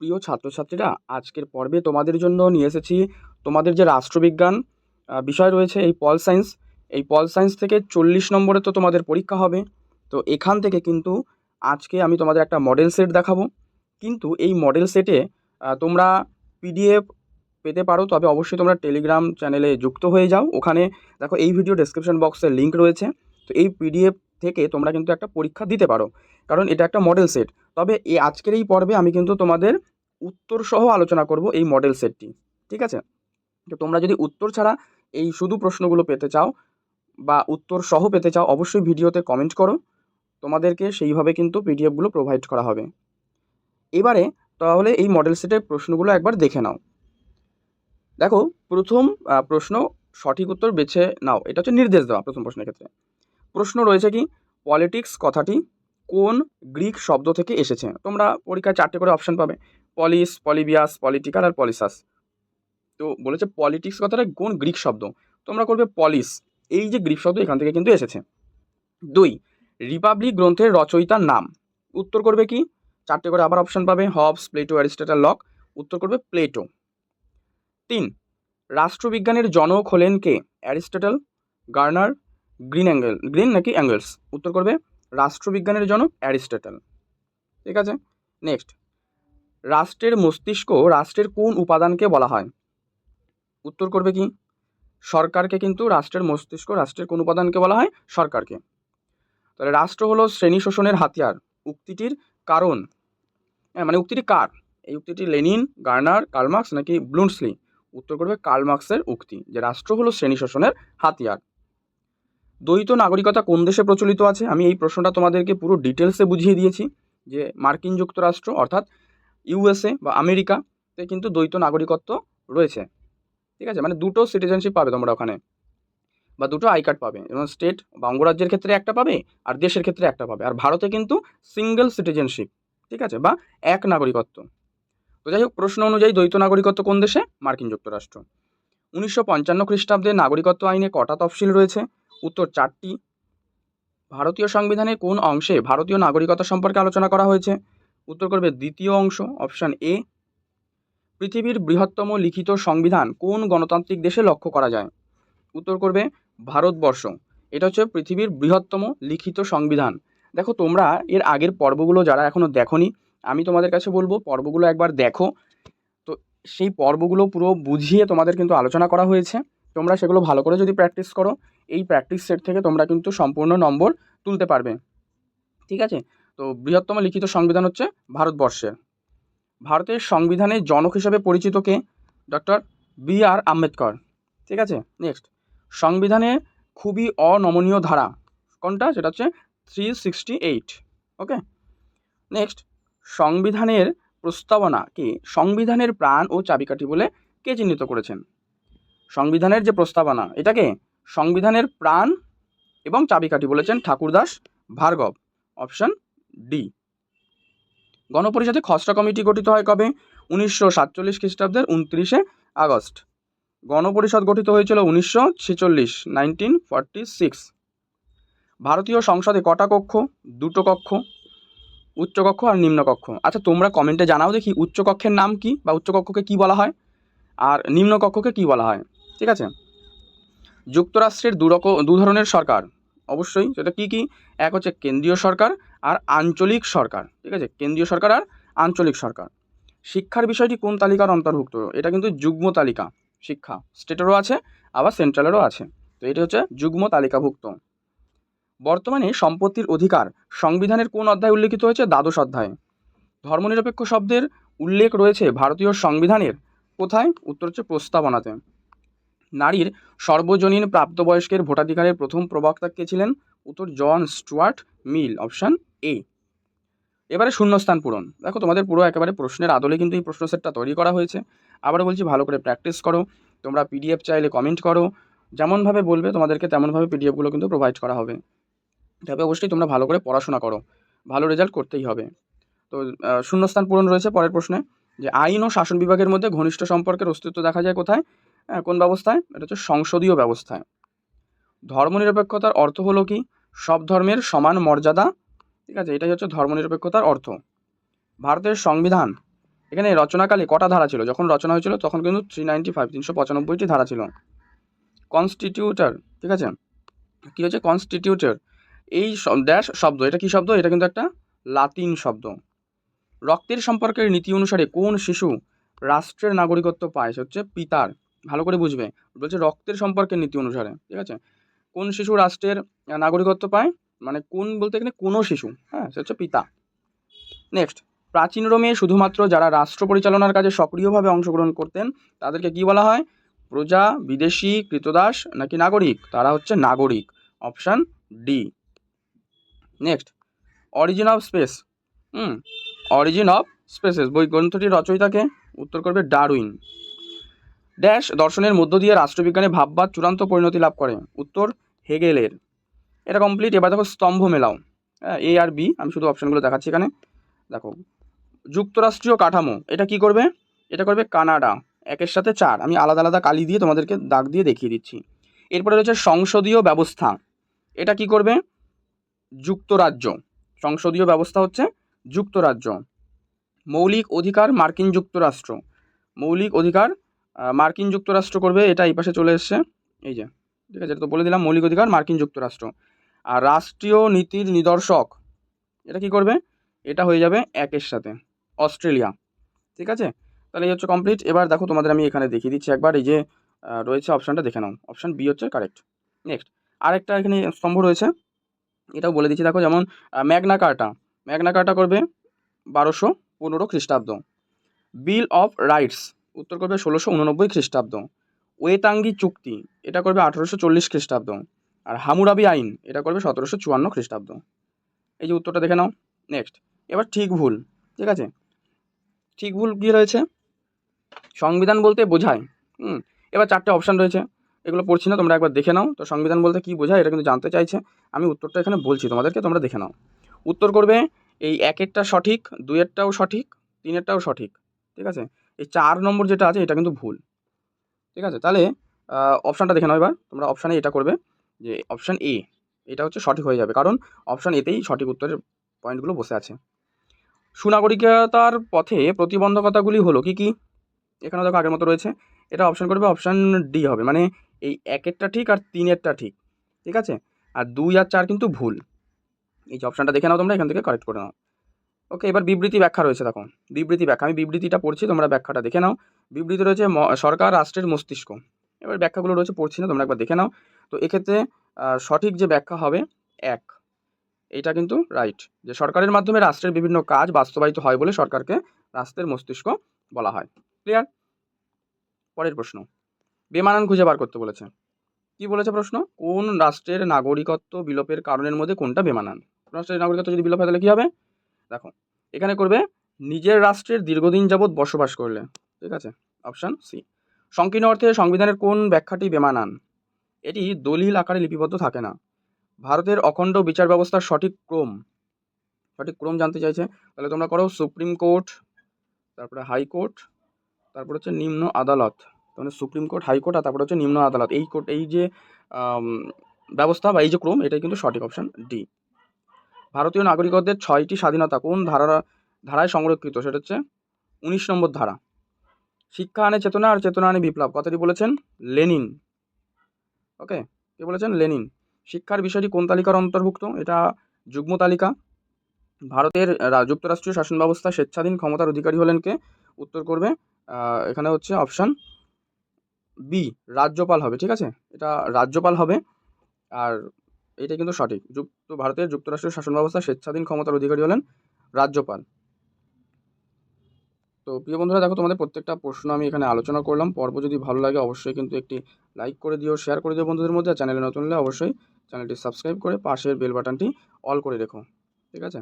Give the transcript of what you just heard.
প্রিয় ছাত্রছাত্রীরা, আজকের পর্বে তোমাদের জন্য নিয়ে এসেছি তোমাদের যে রাষ্ট্রবিজ্ঞান বিষয় রয়েছে এই পল সায়েন্স এই পল সায়েন্স থেকে চল্লিশ নম্বরে তো তোমাদের পরীক্ষা হবে। তো এখান থেকে কিন্তু আজকে আমি তোমাদের একটা মডেল সেট দেখাবো। কিন্তু এই মডেল সেটে তোমরা পিডিএফ পেতে পারো, তবে অবশ্যই তোমরা টেলিগ্রাম চ্যানেলে যুক্ত হয়ে যাও। ওখানে দেখো এই ভিডিও ডেসক্রিপশন বক্সে লিঙ্ক রয়েছে। তো এই পিডিএফ থেকে তোমরা কিন্তু একটা পরীক্ষা দিতে পারো। কারণ এটা একটা মডেল সেট তবে এই আজকের এই পর্বে আমি কিন্তু তোমাদের উত্তর সহ আলোচনা করব এই মডেল সেটটি ঠিক আছে? তো তোমরা যদি উত্তর ছাড়া এই শুধু প্রশ্নগুলো পেতে চাও বা উত্তর সহ পেতে চাও, অবশ্যই ভিডিওতে কমেন্ট করো। তোমাদেরকে সেইভাবে কিন্তু পিডিএফগুলো প্রোভাইড করা হবে। এবারে তাহলে এই মডেল সেটের প্রশ্নগুলো একবার দেখে নাও। দেখো, প্রথম প্রশ্ন সঠিক উত্তর বেছে নাও। এটা হচ্ছে নির্দেশ দেওয়া প্রথম প্রশ্নের ক্ষেত্রে। প্রশ্ন রয়েছে কি? পলিটিক্স কথাটি কোন গ্রিক শব্দ থেকে এসেছে? তোমরা পরীক্ষায় চারটে করে অপশান পাবে। পলিস, পলিবিয়াস পলিটিক্যাল আর পলিসাস। তো বলেছে পলিটিক্স কথাটা কোন গ্রিক শব্দ? তোমরা করবে পলিস। এই যে গ্রিক শব্দ এখান থেকে কিন্তু এসেছে। দুই, রিপাবলিক গ্রন্থের রচয়িতার নাম। উত্তর করবে কি? চারটে করে আবার অপশান পাবে হবস, প্লেটো, অ্যারিস্টটল, লক। উত্তর করবে প্লেটো। তিন, রাষ্ট্রবিজ্ঞানের জনক হলেন কে? Aristotle, Garner Green Engel, Green নাকি অ্যাঙ্গেলস? উত্তর করবে রাষ্ট্রবিজ্ঞানের জনক অ্যারিস্টটল। ঠিক আছে? নেক্সট। রাষ্ট্রের মস্তিষ্ক রাষ্ট্রের কোন উপাদানকে বলা হয়? উত্তর করবে কি? সরকারকে কিন্তু রাষ্ট্রের মস্তিষ্ক রাষ্ট্রের কোন উপাদানকে বলা হয়? সরকারকে। তাহলে রাষ্ট্র হলো শ্রেণি শোষণের হাতিয়ার। উক্তিটির কারণ। হ্যাঁ মানে উক্তিটি কার? এই উক্তিটি লেনিন, গার্নার কার্লমার্কস নাকি ব্লুন্সলি উত্তর করবে কার্লমার্কসের উক্তি যে রাষ্ট্র হলো শ্রেণি শোষণের হাতিয়ার। দ্বৈত নাগরিকতা কোন দেশে প্রচলিত আছে? আমি এই প্রশ্নটা তোমাদেরকে পুরো ডিটেলসে বুঝিয়ে দিয়েছি যে মার্কিন যুক্তরাষ্ট্র অর্থাৎ ইউএসএ বা আমেরিকাতে কিন্তু দ্বৈত নাগরিকত্ব রয়েছে। ঠিক আছে? মানে দুটো সিটিজেনশিপ পাবে তোমরা ওখানে। বা দুটো আই কার্ড পাবে। যেমন স্টেট বা অঙ্গরাজ্যের ক্ষেত্রে একটা পাবে আর দেশের ক্ষেত্রে একটা পাবে। আর ভারতে কিন্তু সিঙ্গেল সিটিজেনশিপ ঠিক আছে? বা এক নাগরিকত্ব। তো যাই হোক, প্রশ্ন অনুযায়ী দ্বৈত নাগরিকত্ব কোন দেশে? মার্কিন যুক্তরাষ্ট্র। উনিশশো পঞ্চান্ন খ্রিস্টাব্দে নাগরিকত্ব আইনে কটা তফসিল রয়েছে? উত্তর চারটি। ভারতীয় সংবিধানের কোন অংশে ভারতীয় নাগরিকতা সম্পর্কে আলোচনা করা হয়েছে? উত্তর করবে দ্বিতীয় অংশ, অপশান এ। পৃথিবীর বৃহত্তম লিখিত সংবিধান কোন গণতান্ত্রিক দেশে লক্ষ্য করা যায়? উত্তর করবে ভারতবর্ষ। এটা হচ্ছে পৃথিবীর বৃহত্তম লিখিত সংবিধান। দেখো, তোমরা এর আগের পর্বগুলো যারা এখনও দেখোনি, আমি তোমাদের কাছে বলব পর্বগুলো একবার দেখো। তো সেই পর্বগুলো পুরো বুঝিয়ে তোমাদের কিন্তু আলোচনা করা হয়েছে। তোমরা সেগুলো ভালো করে যদি প্র্যাকটিস করো এই প্র্যাকটিস সেট থেকে তোমরা কিন্তু সম্পূর্ণ নম্বর তুলতে পারবে। ঠিক আছে? তো বৃহত্তম লিখিত সংবিধান হচ্ছে ভারতবর্ষের। ভারতের সংবিধানের জনক হিসেবে পরিচিত কে? Doctor B R Ambedkar. ঠিক আছে? নেক্সট সংবিধানে খুবই অনমনীয় ধারা। কোনটা? সেটা হচ্ছে three sixty eight okay next সংবিধানের প্রস্তাবনাকে সংবিধানের প্রাণ ও চাবিকাঠি বলে কে চিহ্নিত করেছেন? সংবিধানের যে প্রস্তাবনা এটাকে সংবিধানের প্রাণ এবং চাবিকাঠি বলেছেন ঠাকুরদাস ভার্গব। Option D. গণপরিষদে খসড়া কমিটি গঠিত হয় কবে? উনিশশো সাতচল্লিশ খ্রিস্টাব্দের উনত্রিশে আগস্ট। গণপরিষদ গঠিত হয়েছিল উনিশশো ছেচল্লিশ, নাইনটিন ফর্টি সিক্স। ভারতীয় সংসদে কটা কক্ষ? দুটো কক্ষ, উচ্চকক্ষ আর নিম্নকক্ষ। আচ্ছা তোমরা কমেন্টে জানাও দেখি উচ্চকক্ষের নাম কি বা উচ্চকক্ষকে কি বলা হয়? আর নিম্নকক্ষকে কি বলা হয়? ঠিক আছে? যুক্তরাষ্ট্রের দু রকম, দু ধরনের সরকার। অবশ্যই সেটা কি কি? এক হচ্ছে কেন্দ্রীয় সরকার আর আঞ্চলিক সরকার, ঠিক আছে? কেন্দ্রীয় সরকার আর আঞ্চলিক সরকার। শিক্ষার বিষয়টি কোন তালিকার অন্তর্ভুক্ত? এটা কিন্তু যুগ্ম তালিকা, শিক্ষা। স্টেটেরও আছে, আবার সেন্ট্রালেরও আছে। তো এটি হচ্ছে যুগ্ম তালিকাভুক্ত। বর্তমানে সম্পত্তির অধিকার সংবিধানের কোন অধ্যায় উল্লেখিত হয়েছে? দ্বাদশ অধ্যায়। ধর্মনিরপেক্ষ শব্দের উল্লেখ রয়েছে ভারতীয় সংবিধানের। কোথায়? উত্তর হচ্ছে প্রস্তাবনাতে। নারীর সর্বজনীন প্রাপ্তবয়স্কের ভোটাধিকারের প্রথম প্রবক্তা কে ছিলেন? উত্তর জন স্টুয়ার্ট মিল, অপশান এ। এবারে শূন্যস্থান পূরণ। দেখো, তোমাদের পুরো একেবারে প্রশ্নের আদলে কিন্তু এই প্রশ্ন সেটটা তৈরি করা হয়েছে। আবারও বলছি, ভালো করে প্র্যাকটিস করো। তোমরা পিডিএফ চাইলে কমেন্ট করো। যেমনভাবে বলবে, তোমাদেরকে তেমনভাবে পিডিএফগুলো কিন্তু প্রোভাইড করা হবে। তবে অবশ্যই তোমরা ভালো করে পড়াশোনা করো। ভালো রেজাল্ট করতেই হবে। তো শূন্যস্থান পূরণ রয়েছে পরের প্রশ্নে। যে আইন ও শাসন বিভাগের মধ্যে ঘনিষ্ঠ সম্পর্কের অস্তিত্ব দেখা যায় কোথায়? কোন ব্যবস্থায়? এটা হচ্ছে সংসদীয় ব্যবস্থায়। ধর্মনিরপেক্ষতার অর্থ হলো কি? সব ধর্মের সমান মর্যাদা। ঠিক আছে? এটাই হচ্ছে ধর্মনিরপেক্ষতার অর্থ। ভারতের সংবিধান, এখানে রচনাকালে কটা ধারা ছিল? যখন রচনা হয়েছিল, তখন কিন্তু থ্রি নাইনটি ফাইভ তিনশো পঁচানব্বইটি ধারা ছিল। কনস্টিটিউটার ঠিক আছে? কী হচ্ছে কনস্টিটিউটার এই ড্যাশ শব্দ, এটা কী শব্দ? এটা কিন্তু একটা লাতিন শব্দ। রক্তের সম্পর্কের নীতি অনুসারে কোন শিশু রাষ্ট্রের নাগরিকত্ব পায়? সে হচ্ছে পিতার। ভালো করে বুঝবে। বলছে রক্তের সম্পর্কের নীতি অনুসারে, ঠিক আছে? কোন শিশু রাষ্ট্রের নাগরিকত্ব পায়? মানে কোন বলতে এখানে কোনো শিশু? হ্যাঁ সে হচ্ছে পিতা। নেক্সট প্রাচীন রোমে শুধুমাত্র যারা রাষ্ট্র পরিচালনার কাজে সক্রিয়ভাবে অংশগ্রহণ করতেন, তাদেরকে কি বলা হয়? প্রজা, বিদেশি, কৃতদাস নাকি নাগরিক? তারা হচ্ছে নাগরিক। Option D next origin of species hmm origin of species বই গ্রন্থটির রচয়িতাকে উত্তর করবে ডারউইন। ড্যাশ দর্শনের মধ্য দিয়ে রাষ্ট্রবিজ্ঞানে ভাববাদ চূড়ান্ত পরিণতি লাভ করে। উত্তর, হেগেলের। এটা কমপ্লিট এবার দেখো স্তম্ভ মেলাও। হ্যাঁ এ আর বি আমি শুধু অপশানগুলো দেখাচ্ছি এখানে। দেখো, যুক্তরাষ্ট্রীয় কাঠামো, এটা কি করবে? এটা করবে কানাডা। একের সাথে চার। আমি আলাদা আলাদা কালি দিয়ে তোমাদেরকে দাগ দিয়ে দেখিয়ে দিচ্ছি। এরপরে রয়েছে সংসদীয় ব্যবস্থা। এটা কি করবে? যুক্তরাজ্য। সংসদীয় ব্যবস্থা হচ্ছে যুক্তরাজ্য। মৌলিক অধিকার মার্কিন যুক্তরাষ্ট্র। মৌলিক অধিকার মার্কিন যুক্তরাষ্ট্র করবে, এটা এই পাশে চলে এসছে। এই যে, ঠিক আছে, এটা তো বলে দিলাম, মৌলিক অধিকার, মার্কিন যুক্তরাষ্ট্র। আর রাষ্ট্রীয় নীতির নিদর্শক, এটা কি করবে? এটা হয়ে যাবে একের সাথে, অস্ট্রেলিয়া। ঠিক আছে? তাহলে এই হচ্ছে কমপ্লিট এবার দেখো, তোমাদের আমি এখানে দেখিয়ে দিচ্ছি একবার, এই যে রয়েছে অপশানটা দেখে নাও। অপশান বি হচ্ছে কারেক্ট নেক্সট আরেকটা এখানে স্তম্ভ রয়েছে, এটাও বলে দিচ্ছি। দেখো, যেমন ম্যাগনা কার্টা। ম্যাগনা কার্টা করবে বারোশো পনেরো খ্রিস্টাব্দ। বিল অফ রাইটস উত্তর করবে ষোলোশো উননব্বই খ্রিস্টাব্দ। ওয়েতাঙ্গি চুক্তি, এটা করবে আঠেরোশো চল্লিশ খ্রিস্টাব্দ। আর হামুরাবি আইন, এটা করবে সতেরোশো চুয়ান্ন খ্রিস্টাব্দ। এই যে উত্তরটা দেখে নাও নেক্সট এবার ঠিক ভুল, ঠিক আছে? ঠিক ভুল কী রয়েছে? সংবিধান বলতে বোঝায়, হুম? এবার চারটে অপশান রয়েছে, এগুলো পড়ছি না, তোমরা একবার দেখে নাও। তো সংবিধান বলতে কী বোঝায়, এটা কিন্তু জানতে চাইছে। আমি উত্তরটা এখানে বলছি, তোমাদেরকে তোমরা দেখে নাও। উত্তর করবে, এই একেরটা সঠিক, দুইয়েরটাও সঠিক, তিনেরটাও সঠিক, ঠিক আছে? এই চার নম্বর যেটা আছে, এটা কিন্তু ভুল। ঠিক আছে? তাহলে অপশানটা দেখে নাও এবার। তোমরা অপশানে এটা করবে যে অপশান এ এটা হচ্ছে সঠিক হয়ে যাবে। কারণ অপশান এতেই সঠিক উত্তরের পয়েন্টগুলো বসে আছে। সুনাগরিকতার পথে প্রতিবন্ধকতাগুলি হলো কি কি? এখানে দেখো আগের মতো রয়েছে। এটা অপশান করবে অপশান ডি হবে। মানে এই একেরটা ঠিক আর তিনেরটা ঠিক। ঠিক আছে? আর দুই আর চার কিন্তু ভুল। এই যে অপশানটা দেখে নাও তোমরা, এখান থেকে কারেক্ট করে নাও। ওকে, এবার বিবৃতি ব্যাখ্যা রয়েছে দেখো। বিবৃতি ব্যাখ্যা, আমি বিবৃতিটা পড়ছি, তোমরা ব্যাখ্যাটা দেখে নাও। বিবৃতি রয়েছে সরকার, রাষ্ট্রের মস্তিষ্ক। এবার ব্যাখ্যাগুলো রয়েছে, পড়ছি না, তোমরা একবার দেখে নাও। তো এক্ষেত্রে সঠিক যে ব্যাখ্যা হবে, এক। এইটা কিন্তু রাইট যে সরকারের মাধ্যমে রাষ্ট্রের বিভিন্ন কাজ বাস্তবায়িত হয় বলে সরকারকে রাষ্ট্রের মস্তিষ্ক বলা হয়। ক্লিয়ার পরের প্রশ্ন। বেমানান খুঁজে বার করতে বলেছে। কি বলেছে প্রশ্ন? কোন রাষ্ট্রের নাগরিকত্ব বিলোপের কারণের মধ্যে কোনটা বেমানান? রাষ্ট্রের নাগরিকত্ব যদি বিলোপ হয় তাহলে কী হবে? দেখো, এখানে করবে, নিজের রাষ্ট্রের দীর্ঘদিন যাবৎ বসবাস করলে। ঠিক আছে? অপশান সি সংকীর্ণ অর্থে সংবিধানের কোন ব্যাখ্যাটি বেমানান? এটি দলিল আকারে লিপিবদ্ধ থাকে না। ভারতের অখণ্ড বিচার ব্যবস্থার সঠিক ক্রম। সঠিক ক্রম জানতে চাইছে? তাহলে তোমরা করো সুপ্রিম কোর্ট তারপরে হাইকোর্ট তারপর হচ্ছে নিম্ন আদালত। মানে সুপ্রিম কোর্ট হাইকোর্ট আর তারপরে হচ্ছে নিম্ন আদালত। এই কোর্ট এই যে ব্যবস্থা বা এই যে ক্রম, এটাই কিন্তু সঠিক অপশান ডি ভারতীয় নাগরিকদের ছয়টি স্বাধীনতা, কোন ধারা, ধারায় সংরক্ষিত? সেটা হচ্ছে উনিশ নম্বর ধারা। শিক্ষা আনে চেতনা আর চেতনা আনে বিপ্লব। কথাটি বলেছেন লেনিন। ওকে? কে বলেছেন? লেনিন। শিক্ষার বিষয়টি কোন তালিকার অন্তর্ভুক্ত? এটা যুগ্ম তালিকা। ভারতের যুক্তরাষ্ট্রীয় শাসন ব্যবস্থা স্বেচ্ছাধীন ক্ষমতার অধিকারী হলেন কে? উত্তর করবে এখানে হচ্ছে অপশান বি, রাজ্যপাল হবে, ঠিক আছে? এটা রাজ্যপাল হবে। আর এটা কিন্তু সঠিক। যুক্ত ভারতের যুক্তরাষ্ট্রের শাসন ব্যবস্থা স্বেচ্ছাধীন ক্ষমতার অধিকারী হলেন রাজ্যপাল। তো প্রিয় বন্ধুরা, দেখো তোমাদের প্রত্যেকটা প্রশ্ন আমি এখানে আলোচনা করলাম। পর্ব যদি ভালো লাগে, অবশ্যই কিন্তু একটি লাইক করে দিও শেয়ার করে দিও বন্ধুদের মধ্যে। চ্যানেলে নতুন হলে অবশ্যই চ্যানেলটি সাবস্ক্রাইব করে পাশের বেল বাটনটি অল করে রেখো। ঠিক আছে?